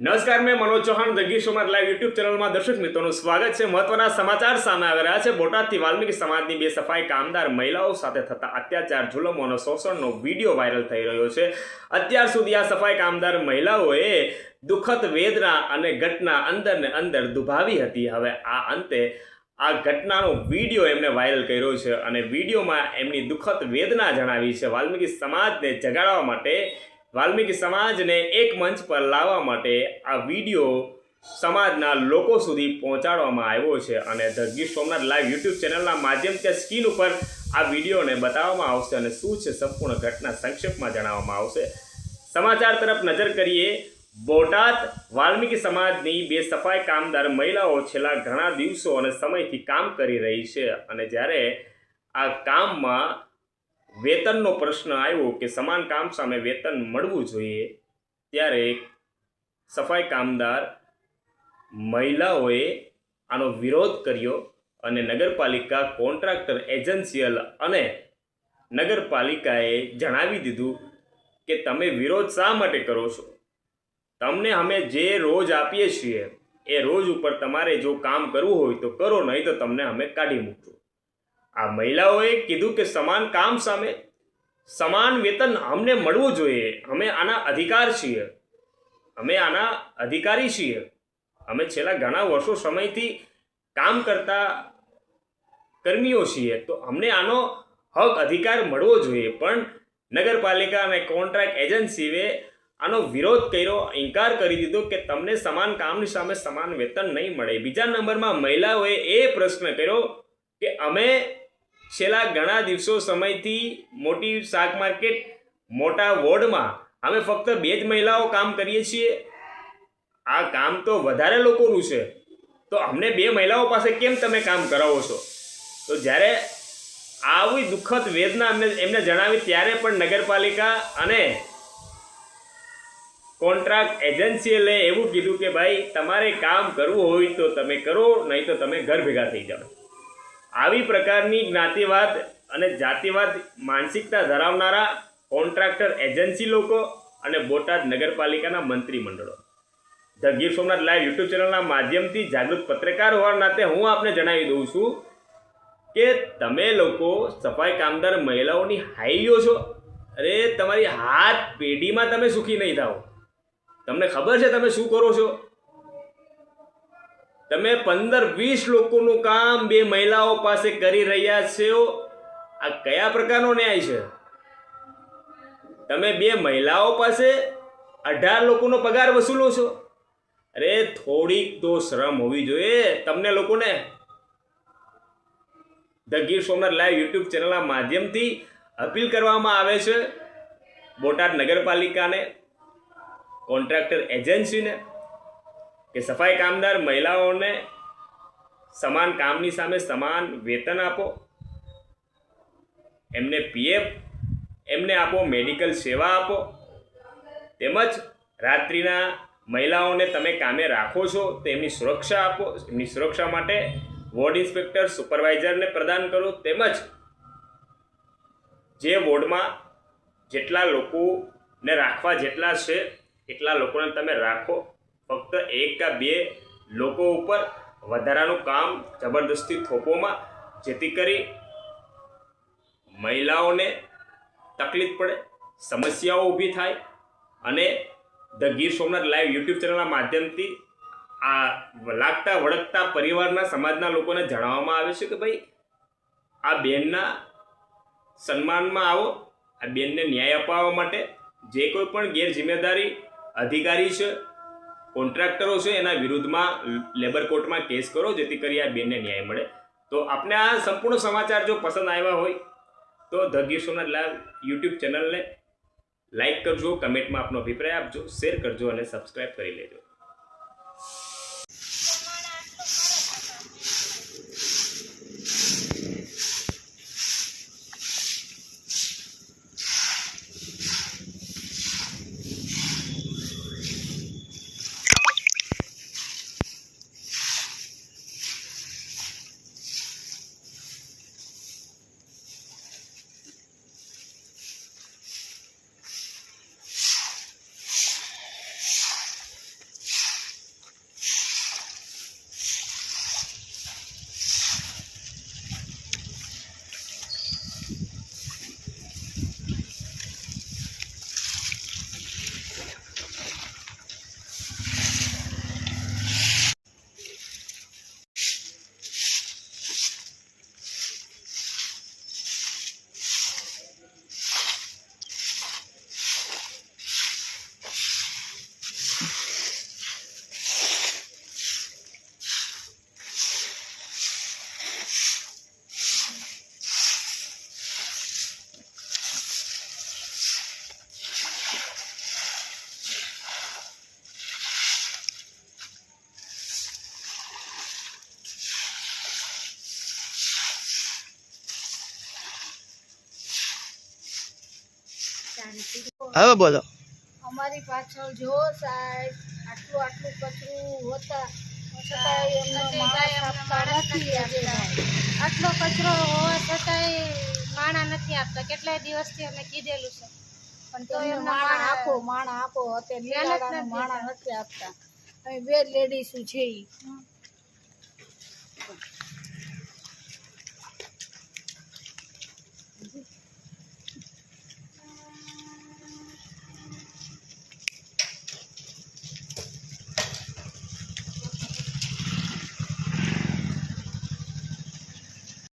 નમસ્કાર, મેં Manoj Chauhan Gir Somnath live YouTube ચેનલમાં દર્શક મિત્રોનું સ્વાગત છે. મહત્વના સમાચાર સામે આવી રહ્યા છે. બોટાદથી વાલ્મીકી સમાજની બે સફાઈ કામદાર મહિલાઓ સાથે થતા અત્યાચાર, જુલમો અને શોષણનો વીડિયો વાયરલ થઈ રહ્યો છે. અત્યાર સુધી આ સફાઈ કામદાર મહિલાઓએ દુઃખદ વેદના અને ઘટના અંદર ને અંદર દુભાવી હતી. હવે આ અંતે આ ઘટનાનો વીડિયો એમને વાયરલ કર્યો છે અને વિડીયોમાં એમની દુઃખદ વેદના જણાવી છે. વાલ્મીકી સમાજને જગાડવા માટે વાલ્મીકી સમાજને એક મંચ પર લાવવા માટે આ વીડિયો સમાજના લોકો સુધી પહોંચાડવામાં આવ્યો છે અને the Gir Somnath live YouTube ચેનલના માધ્યમથી સ્ક્રીન ઉપર આ વિડીયોને બતાવવામાં આવશે અને શું છે સંપૂર્ણ ઘટના સંક્ષેપમાં જણાવવામાં આવશે. સમાચાર તરફ નજર કરીએ. બોટાદ વાલ્મીકી સમાજની બે સફાઈ કામદાર મહિલાઓ છેલ્લા ઘણા દિવસો અને સમયથી કામ કરી રહી છે અને જ્યારે આ કામમાં વેતનનો પ્રશ્ન આવ્યો કે સમાન કામ સામે વેતન મળવું જોઈએ, ત્યારે સફાઈ કામદાર મહિલાઓએ આનો વિરોધ કર્યો અને નગરપાલિકા કોન્ટ્રાક્ટર એજન્સિયલ અને નગરપાલિકાએ જણાવી દીધું કે તમે વિરોધ શા માટે કરો છો? તમને અમે જે રોજ આપીએ છીએ, એ રોજ ઉપર તમારે જો કામ કરવું હોય તો કરો, નહીં તો તમને અમે કાઢી મૂકશું. આ મહિલાઓએ કીધું કે સમાન કામ સામે સમાન વેતન અમને મળવું જોઈએ. અમે આના અધિકાર છીએ. અમે આના અધિકારી છીએ. અમે છેલ્લા ઘણા વર્ષો સમયથી કામ કરતા કર્મીઓ છીએ. તો અમને આનો હક, અધિકાર મળવો જોઈએ. પણ નગરપાલિકા અને કોન્ટ્રાક્ટ એજન્સીએ આનો વિરોધ કર્યો, ઇનકાર કરી દીધો કે તમને સમાન કામની સામે સમાન વેતન નહીં મળે. બીજા નંબરમાં મહિલાઓએ એ પ્રશ્ન કર્યો કે અમે છેલ્લા ઘણા દિવસો સમયથી મોટી શાક માર્કેટ, મોટા વોર્ડમાં અમે ફક્ત બે જ મહિલાઓ કામ કરીએ છીએ. આ કામ તો વધારે લોકોનું છે. તો અમને બે મહિલાઓ પાસે કેમ તમે કામ કરાવો છો? તો જ્યારે આવી દુઃખદ વેદના અમને એમને જણાવી, ત્યારે પણ નગરપાલિકા અને કોન્ટ્રાક્ટ એજન્સીએ એવું કીધું કે, ભાઈ, તમારે કામ કરવું હોય તો તમે કરો, નહીં તો તમે ઘર ભેગા થઈ જાઓ. આવી પ્રકારની જ્ઞાતિવાદ અને જાતિવાદ માનસિકતા ધરાવનારા કોન્ટ્રાક્ટર એજન્સી લોકો અને બોટાદ નગરપાલિકાના મંત્રીમંડળો. The Gir Somnath live YouTube ચેનલના માધ્યમથી જાગૃત પત્રકાર હોવા નાતે હું આપને જણાવી દઉં છું કે તમે લોકો સફાઈ કામદાર મહિલાઓની હાઈઓ છો. અરે, તમારી હાથ પેઢીમાં તમે સુખી નહીં થાઓ. તમને ખબર છે તમે શું કરો છો? તમે પંદર વીસ લોકોનું કામ બે મહિલાઓ પાસે કરી રહ્યા છો. આ કયા પ્રકારનો ન્યાય છે? તમે બે મહિલાઓ પાસે અઢાર લોકોનો પગાર વસૂલો છો? અરે, થોડીક તો શ્રમ હોવી જોઈએ તમને લોકોને. The Gir Somnath live YouTube ચેનલના માધ્યમથી અપીલ કરવામાં આવે છે. બોટાદ નગરપાલિકાને, કોન્ટ્રાક્ટર એજન્સીને કે સફાઈ કામદાર મહિલાઓને સમાન કામની સામે સમાન વેતન આપો, એમને પીએફ, એમને આપો મેડિકલ સેવા આપો. તેમજ રાત્રિના મહિલાઓને તમે કામે રાખો છો, તો એમની સુરક્ષા આપો, એમની સુરક્ષા માટે વોર્ડ ઇન્સ્પેક્ટર, સુપરવાઇઝરને પ્રદાન કરો. તેમજ જે વોર્ડમાં જેટલા લોકોને રાખવા જેટલા છે, એટલા લોકોને તમે રાખો. ફક્ત એક કે બે લોકો ઉપર વધારાનું કામ જબરદસ્તી થોપોમાં જેથી કરી મહિલાઓને તકલીફ પડે, સમસ્યાઓ ઊભી થાય અને the Gir Somnath live YouTube ચેનલના માધ્યમથી આ લાગતા વળગતા પરિવારના સમાજના લોકોને જણાવવામાં આવે છે કે ભાઈ, આ બેનના સન્માનમાં આવો, આ બેનને ન્યાય અપાવવા માટે જે કોઈ પણ ગેરજિમ્મેદારી અધિકારી છે કોન્ટ્રાક્ટરો છે, એના વિરુદ્ધમાં લેબર કોર્ટમાં કેસ કરો, જેથી કરી આ બેનને ન્યાય મળે. તો આપને આ સંપૂર્ણ સમાચાર જો પસંદ આવ્યા હોય, તો the Gir Somnath live YouTube ચેનલને લાઇક કરજો, કમેન્ટમાં આપનો અભિપ્રાય આપજો, શેર કરજો અને સબસ્ક્રાઈબ કરી લેજો. હવે બોલો. અમારી પાછળ જો સાહેબ આટલું આટલું કચરું હોતા એમને આટલો કચરો હોવા છતાંય માણા નથી આપતા. કેટલાય દિવસથી અમે કીધેલું છે. પણ તો તેમને માણા આપો માણા આપો. અત્યારે માણા નથી આપતા. અમે બે લેડીઝ છે ઈ.